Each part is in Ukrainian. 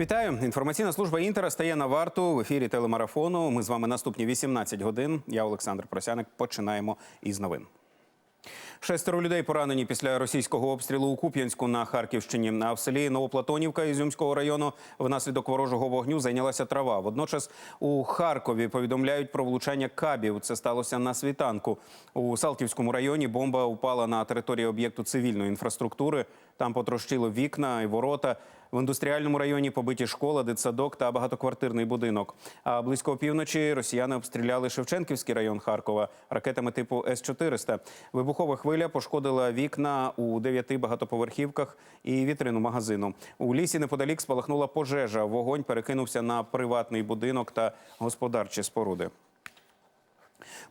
Вітаю! Інформаційна служба Інтера стає на варту в ефірі телемарафону. Ми з вами наступні 18 годин. Я Олександр Просяник. Починаємо із новин. Шестеро людей поранені після російського обстрілу у Куп'янську на Харківщині. А в селі Новоплатонівка Ізюмського району внаслідок ворожого вогню зайнялася трава. Водночас у Харкові повідомляють про влучання кабів. Це сталося на світанку. У Салтівському районі бомба упала на території об'єкту цивільної інфраструктури. Там потрощило вікна і ворота. В індустріальному районі побиті школа, дитсадок та багатоквартирний будинок. А близько опівночі росіяни обстріляли Шевченківський район Харкова ракетами типу С-400. Вибухова хвиля пошкодила вікна у дев'яти багатоповерхівках і вітрину магазину. У лісі неподалік спалахнула пожежа. Вогонь перекинувся на приватний будинок та господарчі споруди.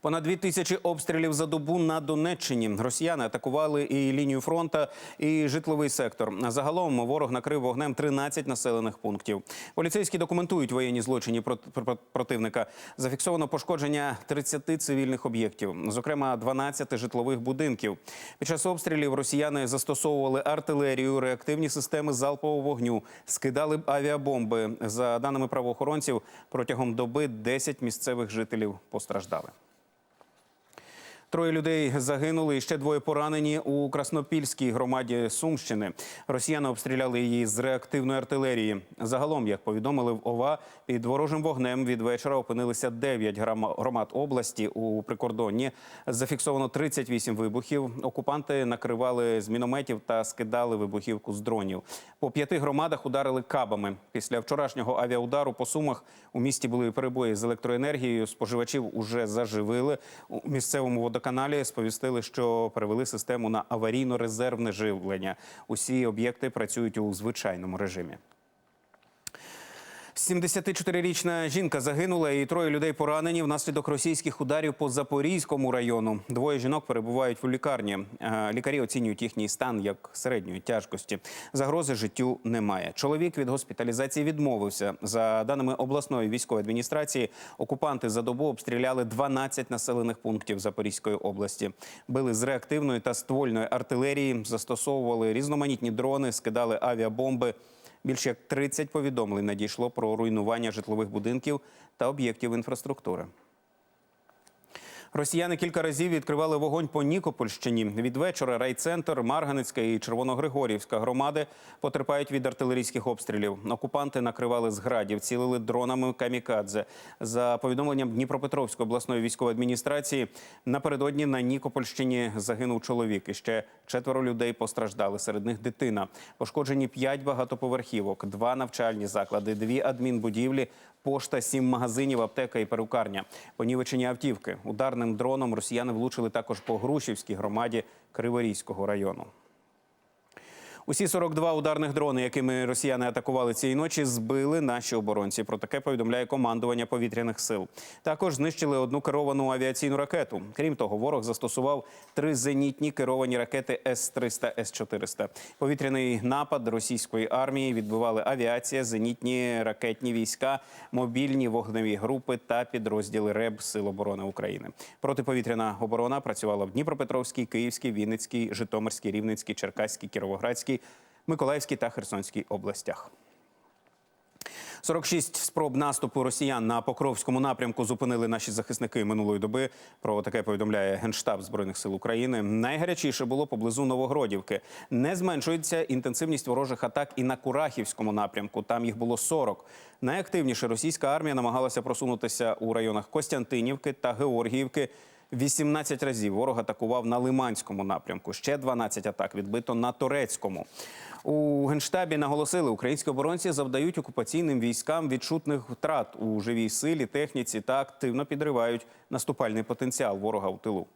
Понад дві тисячі обстрілів за добу на Донеччині. Росіяни атакували і лінію фронта, і житловий сектор. Загалом ворог накрив вогнем 13 населених пунктів. Поліцейські документують воєнні злочини прот- противника. Зафіксовано пошкодження 30 цивільних об'єктів, зокрема 12 житлових будинків. Під час обстрілів росіяни застосовували артилерію, реактивні системи залпового вогню, скидали авіабомби. За даними правоохоронців, протягом доби 10 місцевих жителів постраждали. Троє людей загинули і ще двоє поранені у Краснопільській громаді Сумщини. Росіяни обстріляли її з реактивної артилерії. Загалом, як повідомили в ОВА, під ворожим вогнем від вечора опинилися 9 громад області у прикордонні. Зафіксовано 38 вибухів. Окупанти накривали з мінометів та скидали вибухівку з дронів. По п'яти громадах ударили кабами. Після вчорашнього авіаудару по сумах у місті були перебої з електроенергією. Споживачів уже заживили. У місцевому водоканалі сповістили, що перевели систему на аварійно-резервне живлення. Усі об'єкти працюють у звичайному режимі. 74-річна жінка загинула і троє людей поранені внаслідок російських ударів по Запорізькому району. Двоє жінок перебувають в лікарні. Е, Лікарі оцінюють їхній стан як середньої тяжкості. Загрози життю немає. Чоловік від госпіталізації відмовився. За даними обласної військової адміністрації, окупанти за добу обстріляли 12 населених пунктів Запорізької області. Били з реактивної та ствольної артилерії, застосовували різноманітні дрони, скидали авіабомби. Більше як 30 повідомлень надійшло про руйнування житлових будинків та об'єктів інфраструктури. Росіяни кілька разів відкривали вогонь по Нікопольщині. Від вечора райцентр, Марганецька і Червоногригорівська громади потерпають від артилерійських обстрілів. Окупанти накривали з градів, цілили дронами камікадзе. За повідомленням Дніпропетровської обласної військової адміністрації, напередодні на Нікопольщині загинув чоловік. І ще четверо людей постраждали. Серед них дитина. Пошкоджені п'ять багатоповерхівок, два навчальні заклади, дві адмінбудівлі, пошта, сім магазинів, аптека і перукарня. Понівечені автівки. Ударним дроном росіяни влучили також по Грушівській громаді Криворізького району. Усі 42 ударних дрони, якими росіяни атакували цієї ночі, збили наші оборонці. Про таке повідомляє командування повітряних сил. Також знищили одну керовану авіаційну ракету. Крім того, ворог застосував три зенітні керовані ракети С-300, С-400. Повітряний напад російської армії відбивали авіація, зенітні ракетні війська, мобільні вогневі групи та підрозділи РЕБ Сил оборони України. Протиповітряна оборона працювала в Дніпропетровській, Київській, Вінницькій, Житомирській, Рівненській, Черкаській, Кіровоградській, Миколаївській та Херсонській областях. 46 спроб наступу росіян на Покровському напрямку зупинили наші захисники минулої доби. Про таке повідомляє Генштаб Збройних сил України. Найгарячіше було поблизу Новогродівки. Не зменшується інтенсивність ворожих атак і на Курахівському напрямку. Там їх було 40. Найактивніше російська армія намагалася просунутися у районах Костянтинівки та Георгіївки. 18 разів ворог атакував на Лиманському напрямку. Ще 12 атак відбито на Торецькому. У генштабі наголосили, українські оборонці завдають окупаційним військам відчутних втрат у живій силі, техніці та активно підривають наступальний потенціал ворога в тилу.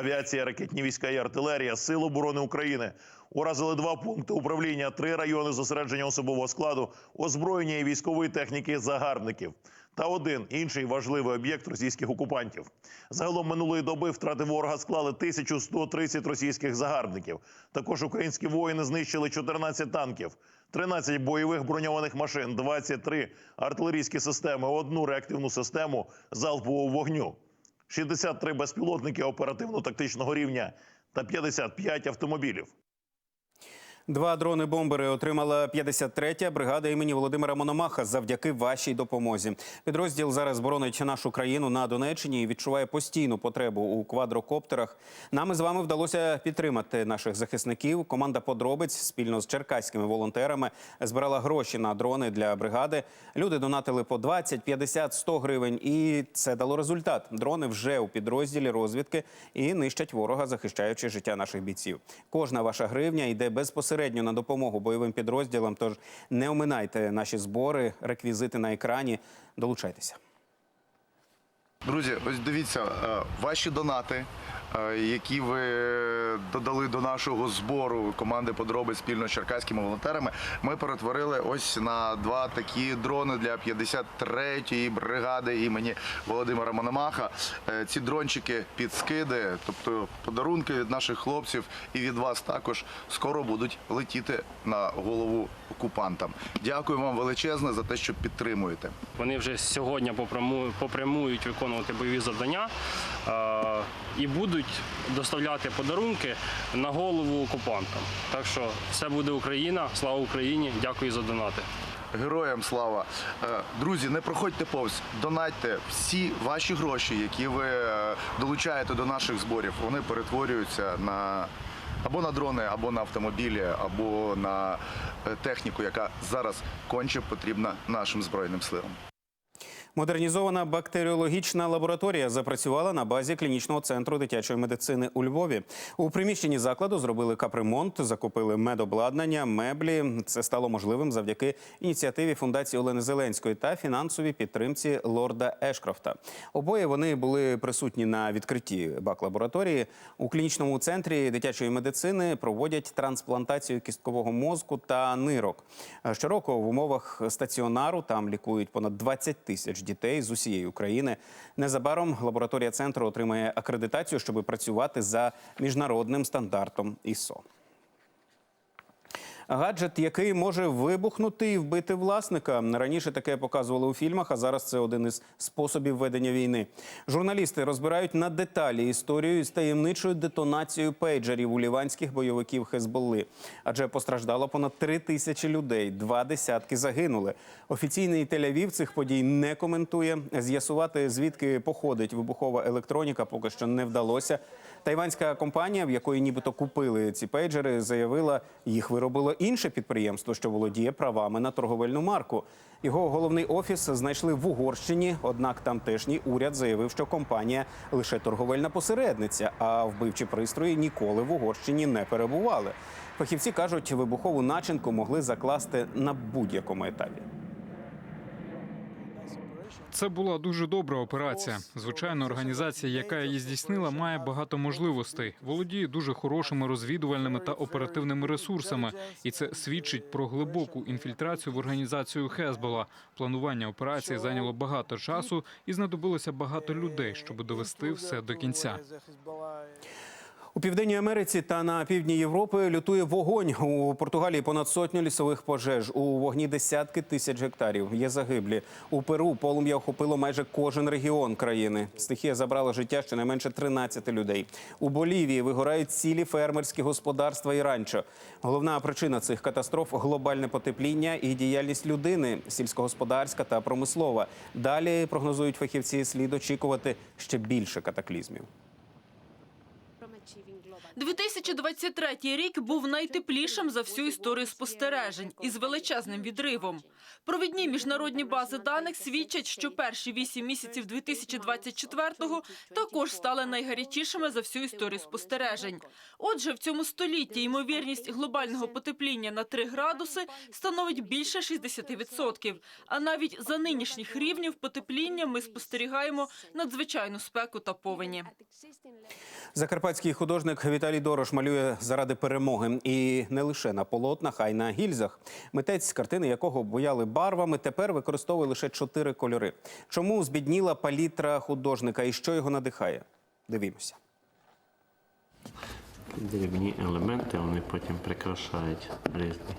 Авіація, ракетні війська і артилерія Сил оборони України уразили два пункти управління, три райони зосередження особового складу, озброєння і військової техніки загарбників та один інший важливий об'єкт російських окупантів. Загалом минулої доби втрати ворога склали 1130 російських загарбників. Також українські воїни знищили 14 танків, 13 бойових броньованих машин, 23 артилерійські системи, одну реактивну систему залпового вогню. 63 безпілотники оперативно-тактичного рівня та 55 автомобілів. Два дрони-бомбери отримала 53-я бригада імені Володимира Мономаха завдяки вашій допомозі. Підрозділ зараз боронить нашу країну на Донеччині і відчуває постійну потребу у квадрокоптерах. Нам із вами вдалося підтримати наших захисників. Команда подробиць спільно з черкаськими волонтерами збирала гроші на дрони для бригади. Люди донатили по 20, 50, 100 гривень, і це дало результат. Дрони вже у підрозділі розвідки і нищать ворога, захищаючи життя наших бійців. Кожна ваша гривня йде безпосередньо на допомогу бойовим підрозділам. Тож не оминайте наші збори, реквізити на екрані. Долучайтеся. Друзі, ось дивіться, е, ваші донати, які ви додали до нашого збору команди подробиць спільно з черкаськими волонтерами, ми перетворили ось на два такі дрони для 53-ї бригади імені Володимира Мономаха. Е, Ці дрончики під скиди, тобто подарунки від наших хлопців і від вас також скоро будуть летіти на голову окупантам. Дякую вам величезне за те, що підтримуєте. Вони вже сьогодні попрямують виконувати бойові завдання е, і будуть доставляти подарунки на голову окупантам. Так що все буде Україна, слава Україні! Дякую за донати. Героям слава. Е, Друзі, не проходьте повз, донатьте всі ваші гроші, які ви е, долучаєте до наших зборів. Вони перетворюються на або на дрони, або на автомобілі, або на е, техніку, яка зараз конче потрібна нашим збройним силам. Модернізована бактеріологічна лабораторія запрацювала на базі клінічного центру дитячої медицини у Львові. У приміщенні закладу зробили капремонт, закупили медобладнання, меблі. Це стало можливим завдяки ініціативі фундації Олени Зеленської та фінансовій підтримці лорда Ешкрофта. Обоє вони були присутні на відкритті бак-лабораторії. У клінічному центрі дитячої медицини проводять трансплантацію кісткового мозку та нирок. Щороку в умовах стаціонару там лікують понад 20 тисяч дітей з усієї України. Незабаром лабораторія центру отримає акредитацію, щоб працювати за міжнародним стандартом ISO. Гаджет, який може вибухнути і вбити власника. Раніше таке показували у фільмах, а зараз це один із способів ведення війни. Журналісти розбирають на деталі історію з таємничою детонацією пейджерів у ліванських бойовиків Хезболли. Адже постраждало понад три тисячі людей, два десятки загинули. Офіційний Тель-Авів цих подій не коментує. З'ясувати звідки походить вибухова електроніка, поки що не вдалося. Тайванська компанія, в якої нібито купили ці пейджери, заявила, їх виробило інше підприємство, що володіє правами на торговельну марку. Його головний офіс знайшли в Угорщині. Однак тамтешній уряд заявив, що компанія лише торговельна посередниця, а вбивчі пристрої ніколи в Угорщині не перебували. Фахівці кажуть, вибухову начинку могли закласти на будь-якому етапі. Це була дуже добра операція. Звичайно, організація, яка її здійснила, має багато можливостей. Володіє дуже хорошими розвідувальними та оперативними ресурсами, і це свідчить про глибоку інфільтрацію в організацію Хезбола. Планування операції зайняло багато часу і знадобилося багато людей, щоб довести все до кінця. У південній Америці та на півдні Європи лютує вогонь. У Португалії понад сотню лісових пожеж. У вогні десятки тисяч гектарів. Є загиблі. У Перу полум'я охопило майже кожен регіон країни. Стихія забрала життя щонайменше 13 людей. У Болівії вигорають цілі фермерські господарства і ранчо. Головна причина цих катастроф глобальне потепління і діяльність людини, сільськогосподарська та промислова. Далі прогнозують фахівці слід очікувати ще більше катаклізмів. 2023 рік був найтеплішим за всю історію спостережень із величезним відривом. Провідні міжнародні бази даних свідчать, що перші вісім місяців 2024-го також стали найгарячішими за всю історію спостережень. Отже, в цьому столітті ймовірність глобального потепління на 3 градуси становить більше 60%. А навіть за нинішніх рівнів потепління ми спостерігаємо надзвичайну спеку та повені. Закарпатський художник Віталій Дорош малює заради перемоги і не лише на полотнах, а й на гільзах. Митець, картини якого бояли барвами, тепер використовує лише чотири кольори. Чому збідніла палітра художника і що його надихає? Дивімося. Дрібні елементи вони потім прикрашають різні.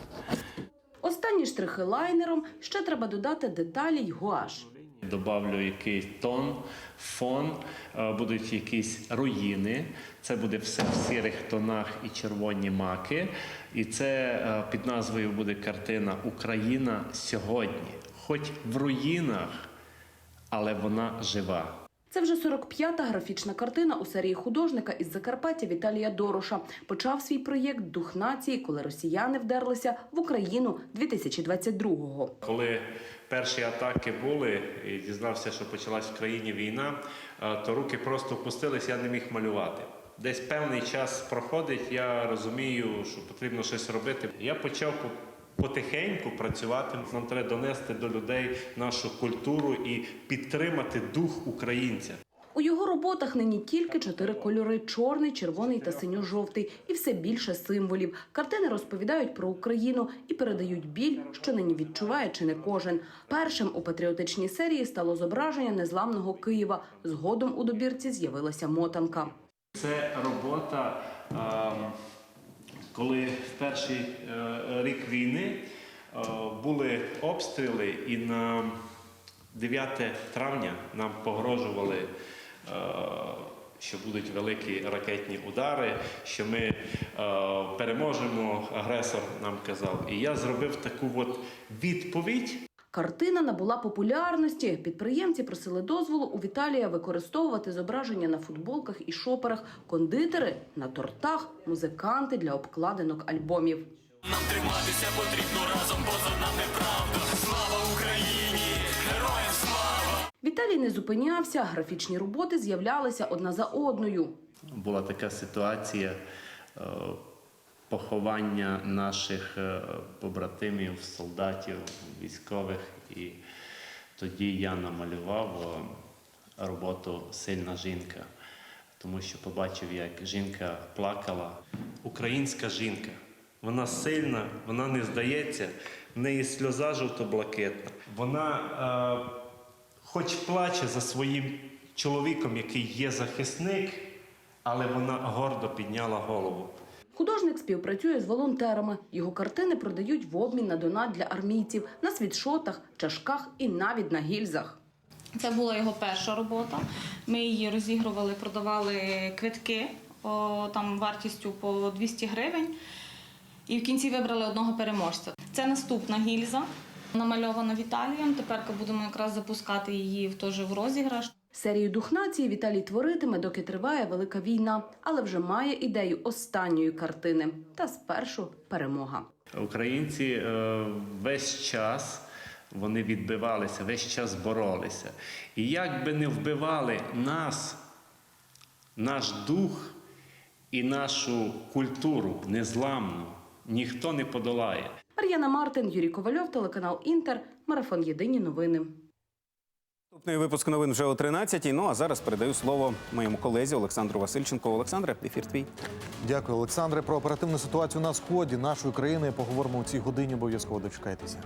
Останні штрихи лайнером ще треба додати деталі й гуаш. Добавлю якийсь тон, фон, е, будуть якісь руїни. Це буде все в сірих тонах і червоні маки. І це е, під назвою буде картина Україна сьогодні. Хоч в руїнах, але вона жива. Це вже 45-та графічна картина у серії художника із Закарпаття Віталія Дороша. Почав свій проєкт Дух нації, коли росіяни вдерлися в Україну 2022-го. Коли перші атаки були і дізнався, що почалась в країні війна, е, то руки просто опустились, я не міг малювати. Десь певний час проходить, я розумію, що потрібно щось робити. Я почав потихеньку працювати. Нам треба донести до людей нашу культуру і підтримати дух українця. У його роботах нині тільки чотири кольори: чорний, червоний та синьо-жовтий, і все більше символів. Картини розповідають про Україну і передають біль, що нині відчуває чи не кожен. Першим у патріотичній серії стало зображення незламного Києва. Згодом у добірці з'явилася мотанка. Це робота, ем, коли в перший е, рік війни е, були обстріли, і на 9 травня нам погрожували, що будуть великі ракетні удари, що ми е, переможемо, агресор нам казав. І я зробив таку от відповідь. Картина набула популярності. Підприємці просили дозволу у Віталія використовувати зображення на футболках і шоперах, кондитери на тортах, музиканти для обкладинок альбомів. Віталій не зупинявся. Графічні роботи з'являлися одна за одною. була така ситуація е, поховання наших е, побратимів, солдатів, військових. І тоді я намалював е, роботу Сильна жінка, тому що побачив, як жінка плакала. Українська жінка. Вона сильна, вона не здається, в неї сльоза жовто-блакитна. Вона е, хоч плаче за своїм чоловіком, який є захисник, але вона гордо підняла голову. Художник співпрацює з волонтерами. Його картини продають в обмін на донат для армійців на світшотах, чашках і навіть на гільзах. Це була його перша робота. Ми її розігрували, продавали квитки о, там вартістю по 200 гривень. І в кінці вибрали одного переможця. Це наступна гільза, намальована Віталієм. Тепер будемо якраз запускати її в теж в розіграш. Серію дух нації Віталій творитиме, доки триває велика війна, але вже має ідею останньої картини. Та спершу перемога. Українці е, весь час вони відбивалися, весь час боролися. І як би не вбивали нас, наш дух і нашу культуру незламну, ніхто не подолає. Мар'яна Мартин, Юрій Ковальов, телеканал Інтер, марафон Єдині новини. Наступний випуск новин вже о 13-й. Ну а зараз передаю слово моєму колезі Олександру Васильченко. Олександре, ефір твій. Дякую, Олександре. Про оперативну ситуацію на сході нашої країни поговоримо у цій годині. Обов'язково дочекайтеся.